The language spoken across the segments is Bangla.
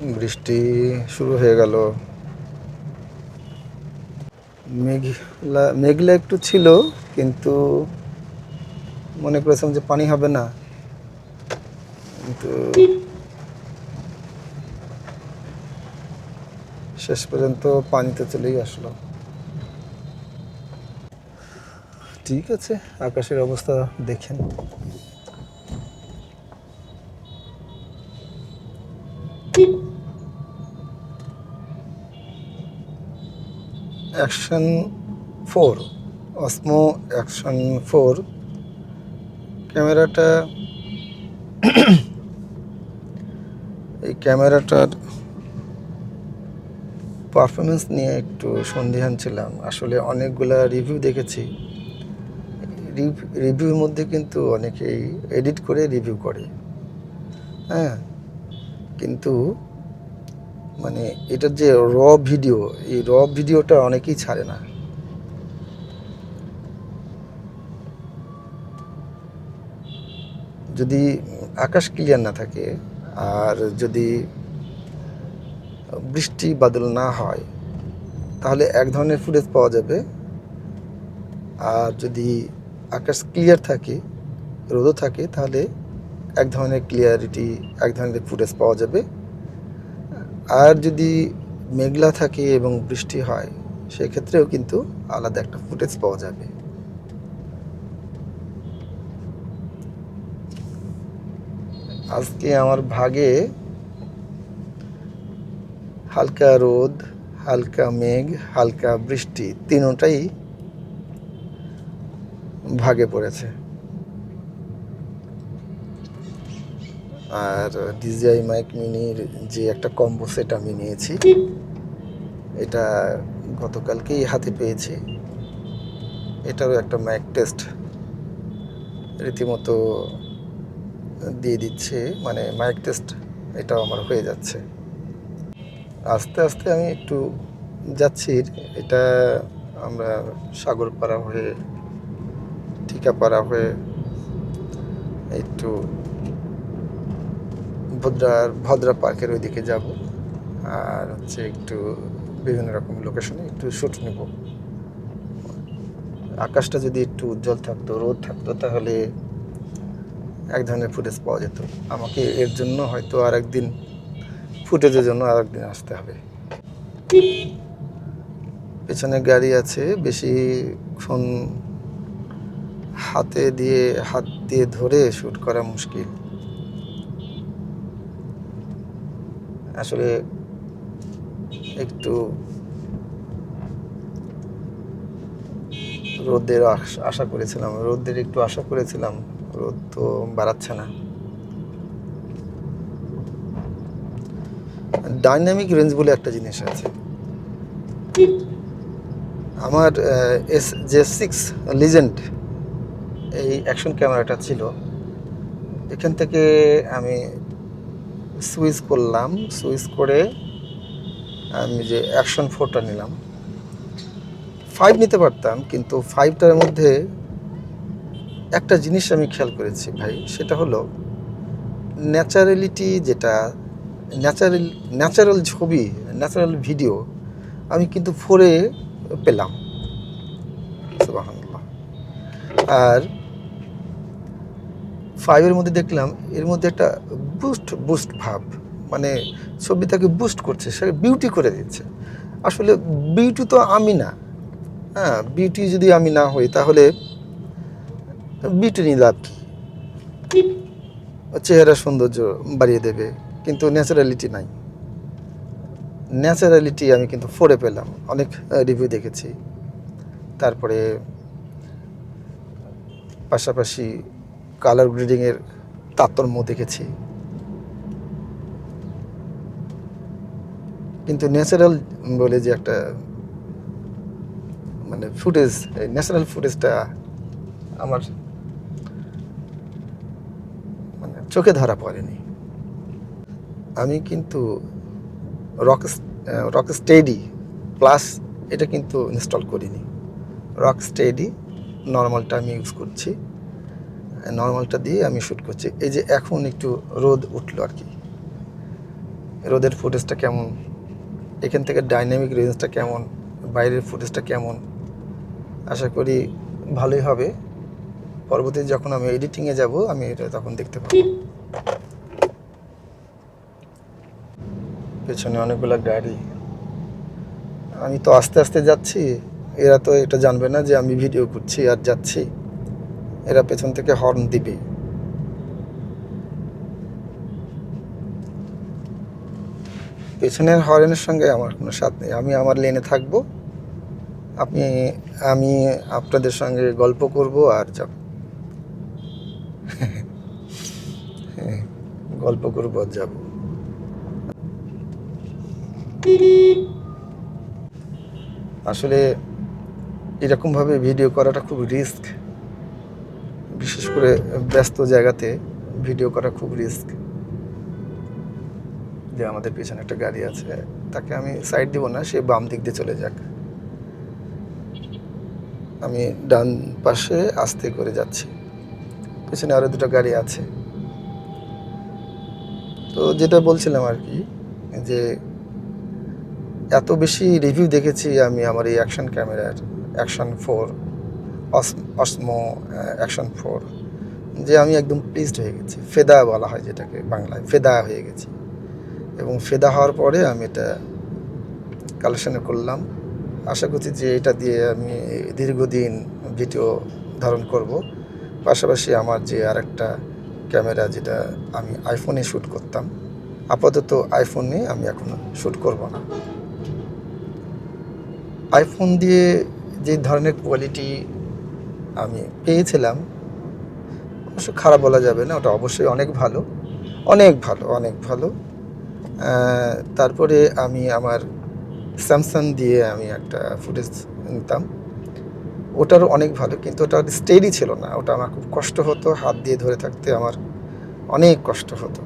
বৃষ্টি শুরু হয়ে গেল। মেঘলা মেঘলা একটু ছিল, কিন্তু মনে করেছিলাম যে পানি হবে না। কিন্তু শেষ পর্যন্ত পানিতে চলেই আসলো। ঠিক আছে, আকাশের অবস্থা দেখেন। Action four Osmo action four ক্যামেরাটা এই ক্যামেরাটার পারফরমেন্স নিয়ে একটু সন্দিহান ছিলাম। আসলে অনেকগুলা রিভিউ দেখেছি। রিভিউর মধ্যে কিন্তু অনেকেই এডিট করে রিভিউ করে। হ্যাঁ কিন্তু মানে এটার যে র ভিডিও এই র ভিডিওটা অনেকেই ছাড়ে না। যদি আকাশ ক্লিয়ার না থাকে, আর যদি বৃষ্টি বাদল না হয়, তাহলে এক ধরনের ফুটেজ পাওয়া যাবে। আর যদি আকাশ ক্লিয়ার থাকে, রোদও থাকে, তাহলে এক ধরনের ক্লিয়ারিটি এক ধরনের ফুটেজ পাওয়া যাবে। আর যদি মেঘলা থাকে এবং বৃষ্টি হয়, সেক্ষেত্রেও কিন্তু আলাদা একটা ফুটেজ পাওয়া যাবে। আজকে আমার ভাগে হালকা রোদ, হালকা মেঘ, হালকা বৃষ্টি, তিনোটাই ভাগে পড়েছে। আর ডিজিআই মাইক মিনির যে একটা কম্বো সেট আমি নিয়েছি, এটা গতকালকেই হাতে পেয়েছি। এটারও একটা মাইক টেস্ট রীতিমতো দিয়ে দিচ্ছে মানে মাইক টেস্ট এটাও আমার হয়ে যাচ্ছে। আস্তে আস্তে আমি একটু যাচ্ছি, এটা আমরা সাগরপাড়া হয়ে, ঠিকাপাড়া হয়ে একটু ভদ্রার ভদ্রা পার্কের ওইদিকে যাব। আর হচ্ছে একটু বিভিন্ন রকম লোকেশনে একটু শ্যুট নেব। আকাশটা যদি একটু উজ্জ্বল থাকতো, রোদ থাকতো, তাহলে এক ধরনের ফুটেজ পাওয়া যেত। আমাকে এর জন্য হয়তো আর একদিন ফুটেজের জন্য আর একদিন আসতে হবে। পেছনে গাড়ি আছে বেশিক্ষণ হাতে দিয়ে, হাত দিয়ে ধরে শ্যুট করা মুশকিল। আসলে একটু রোদের আশা করেছিলাম, রোদের একটু আশা করেছিলাম, রোদ তো বাড়াচ্ছে না। ডাইনামিক রেঞ্জ বলে একটা জিনিস আছে। আমার এস জে সিক্স লিজেন্ড এই অ্যাকশন ক্যামেরাটা ছিল, এখান থেকে আমি সুইচ করলাম, সুইচ করে আমি যে অ্যাকশন ফোরটা নিলাম। ফাইভ নিতে পারতাম, কিন্তু ফাইভটার মধ্যে একটা জিনিস আমি খেয়াল করেছি ভাই, সেটা হলো ন্যাচারালিটি যেটা, ন্যাচারাল ন্যাচারাল ছবি, ন্যাচারাল ভিডিও আমি কিন্তু ফোরে পেলাম। আর ফাইভের মধ্যে দেখলাম, এর মধ্যে একটা বুস্ট বুস্ট ভাব মানে ছবিটাকে বুস্ট করছে সে বিউটি করে দিচ্ছে। আসলে বিউটি তো আমি না। হ্যাঁ বিউটি যদি আমি না হই, তাহলে বিউটি নিয়ে লাভ কি? চেহারা সৌন্দর্য বাড়িয়ে দেবে, কিন্তু ন্যাচারালিটি নাই। ন্যাচারালিটি আমি কিন্তু ফোরে পেলাম, অনেক রিভিউ দেখেছি। তারপরে পাশাপাশি কালার গ্রেডিংয়ের তারতম্য দেখেছি। কিন্তু ন্যাচারাল বলে যে একটা মানে ফুটেজ এই ন্যাচারাল ফুটেজটা আমার মানে চোখে ধরা পড়েনি। আমি কিন্তু রক রক স্টেডি প্লাস এটা কিন্তু ইনস্টল করিনি। রক স্টেডি নর্মালটা আমি ইউজ করছি। নর্মালটা দিয়ে আমি শ্যুট করছি। এই যে এখন একটু রোদ উঠল আর কি। রোদের ফুটেজটা কেমন? এখান থেকে ডাইনামিক রেঞ্জটা কেমন? বাইরের ফুটেজটা কেমন? আশা করি ভালোই হবে। পরবর্তীতে যখন আমি এডিটিংয়ে যাব, আমি এটা তখন দেখতে পাবো। পেছনে অনেকগুলো গাড়ি। আমি তো আস্তে আস্তে যাচ্ছি। এরা তো এটা জানবে না যে আমি ভিডিও করছি আর যাচ্ছি। এরা পেছন থেকে হর্ন দিবে। পেছনের হর্নের সঙ্গে আমার কোনো সাথ নেই। আমি আমার লেনে থাকব। আপনি, আমি আপনাদের সঙ্গে গল্প করব আর যাব গল্প করব আর যাব। আসলে এরকমভাবে ভিডিও করাটা খুব রিস্ক বিশেষ করে ব্যস্ত জায়গাতে ভিডিও করা খুব রিস্ক যে আমাদের পিছনে একটা গাড়ি আছে, তাকে আমি সাইড দিব না, সে বাম দিক দিয়ে চলে যাক। আমি ডান পাশে আস্তে করে যাচ্ছি। পিছনে আরও দুটো গাড়ি আছে। তো যেটা বলছিলাম আর কি, যে এত বেশি রিভিউ দেখেছি আমি আমার এই অ্যাকশন ক্যামেরার action four Osmo action four যে আমি একদম প্লিজড হয়ে গেছি। ফেদা বলা হয় যেটাকে বাংলায়, ফেদা হয়ে গেছি। এবং ফেদা হওয়ার পরে আমি এটা কালেকশনে করলাম। আশা করছি যে এটা দিয়ে আমি দীর্ঘদিন ভিডিও ধারণ করব। পাশাপাশি আমার যে আরেকটা ক্যামেরা যেটা আমি আইফোনে শ্যুট করতাম, আপাতত আইফোনে আমি এখন শ্যুট করব না। আইফোন দিয়ে যে ধরনের কোয়ালিটি আমি পেয়েছিলাম, অবশ্য খারাপ বলা যাবে না, ওটা অবশ্যই অনেক ভালো অনেক ভালো অনেক ভালো। তারপরে আমি আমার স্যামসাং দিয়ে আমি একটা ফুটেজ নিতাম। ওটারও অনেক ভালো, কিন্তু ওটা স্টেডি ছিল না। ওটা আমার খুব কষ্ট হতো, হাত দিয়ে ধরে থাকতে আমার অনেক কষ্ট হতো।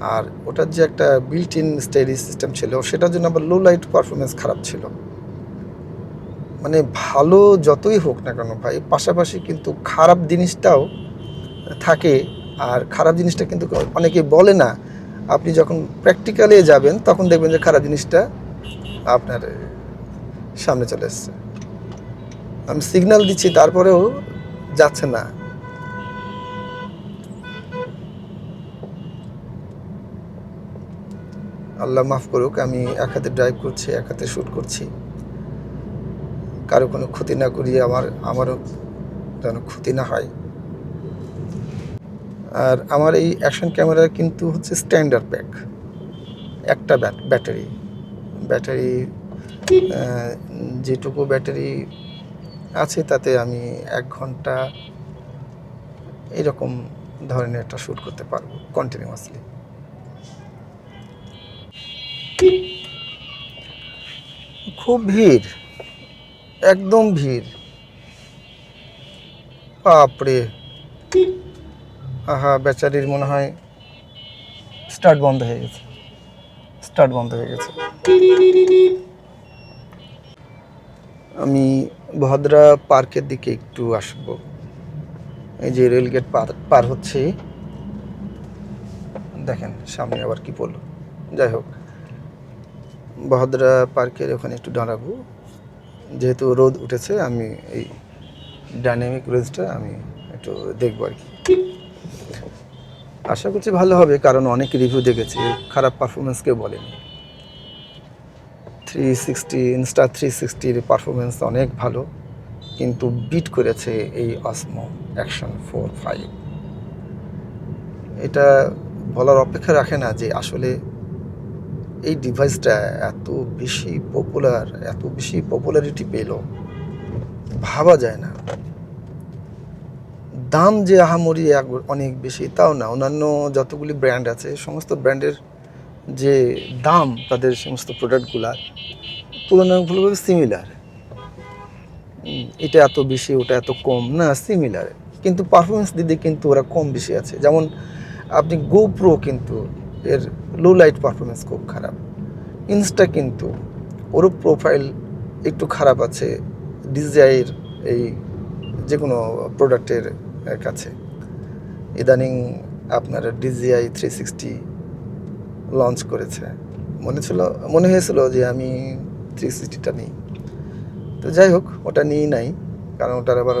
আর ওটার যে একটা বিল্ট ইন স্টেডি সিস্টেম ছিল, সেটার জন্য আবার লো লাইট পারফরমেন্স খারাপ ছিল। মানে ভালো যতই হোক না কেন ভাই, পাশাপাশি কিন্তু খারাপ জিনিসটাও থাকে। আর খারাপ জিনিসটা কিন্তু অনেকে বলে না আপনি যখন প্র্যাকটিক্যালে যাবেন, তখন দেখবেন যে খারাপ জিনিসটা আপনার সামনে চলে এসছে। আমি সিগন্যাল দিচ্ছি, তারপরেও যাচ্ছে না। আল্লাহ মাফ করুক, আমি এক হাতে ড্রাইভ করছি, এক হাতে শ্যুট করছি। কারও কোনো ক্ষতি না করিয়ে আমার, আমারও যেন ক্ষতি না হয়। আর আমার এই অ্যাকশন ক্যামেরা কিন্তু হচ্ছে স্ট্যান্ডার্ড প্যাক একটা ব্যাট- ব্যাটারি ব্যাটারি যেটুকু ব্যাটারি আছে তাতে আমি এক ঘণ্টা এরকম ধরনের একটা শ্যুট করতে পারব কন্টিনিউয়াসলি খুব ভিড়। একদম ভিড়। বাপরে। আহা, বেচারির মনে হয় স্টার্ট বন্ধ হয়ে গেছে। স্টার্ট বন্ধ হয়ে গেছে। আমি ভদ্রা পার্কের দিকে একটু আসব। এই যে রেলগেট পার পার হচ্ছে। দেখেন, সামনে আবার কি পড়ল। যাই হোক, ভদ্রা পার্কের ওখানে একটু দাঁড়াবো। যেহেতু রোদ উঠেছে, আমি এই ডাইনামিক রেঞ্জটা আমি একটু দেখব আর কি। আশা করছি ভালো হবে, কারণ অনেক রিভিউ দেখেছি, খারাপ পারফরমেন্স কেউ বলেনি। থ্রি সিক্সটি ইনস্টা থ্রি সিক্সটির পারফরমেন্স অনেক ভালো, কিন্তু বিট করেছে এই অসমো অ্যাকশন ফোর ফাইভ এটা বলার অপেক্ষা রাখে না যে আসলে এই ডিভাইসটা এত বেশি পপুলার এত বেশি পপুলারিটি পেল, ভাবা যায় না। দাম যে আহামরি অনেক বেশি, তাও না। অন্যান্য যতগুলি ব্র্যান্ড আছে, সমস্ত ব্র্যান্ডের যে দাম তাদের সমস্ত প্রোডাক্টগুলার তুলনামূলকভাবে সিমিলার এটা এত বেশি, ওটা এত কম, না সিমিলার কিন্তু পারফরমেন্স দিতে কিন্তু ওরা কম বেশি আছে। যেমন আপনি গোপ্রো কিন্তু এর লো লাইট পারফরমেন্স খুব খারাপ। ইনস্টা কিন্তু ওরও প্রোফাইল একটু খারাপ আছে ডিজাইয়ের এই যে কোনো প্রোডাক্টের কাছে ইদানিং আপনার ডিজিআই থ্রি সিক্সটি লঞ্চ করেছে। মনে ছিল, মনে হয়েছিল যে আমি থ্রি সিক্সটিটা নিই। তো যাই হোক, ওটা নিয়েই নাই। কারণ ওটার আবার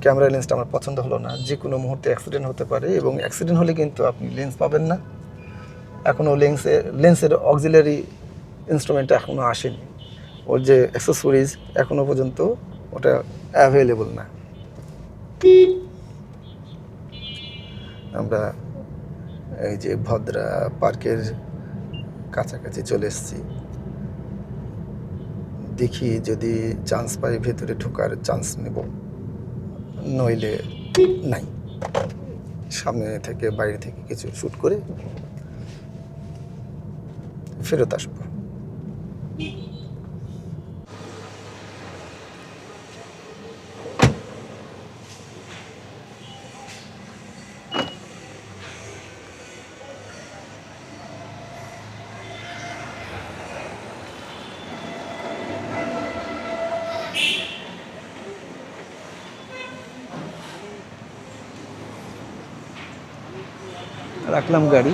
ক্যামেরা লেন্সটা আমার পছন্দ হলো না। যে কোনো মুহূর্তে অ্যাক্সিডেন্ট হতে পারে এবং অ্যাক্সিডেন্ট হলে কিন্তু আপনি লেন্স পাবেন না। এখনও লেন্সের লেন্সের অক্সিলারি ইনস্ট্রুমেন্টটা এখনও আসেনি। ওর যে অ্যাক্সেসরিজ এখনও পর্যন্ত ওটা অ্যাভেলেবল না। আমরা এই যে ভদ্রা পার্কের কাছাকাছি চলে এসেছি। দেখি যদি চান্স পাই ভেতরে ঢোকার চান্স নেব। নইলে নাই। সামনে থেকে, বাইরে থেকে কিছু শ্যুট করে ফেরত আসব। রাখলাম গাড়ি।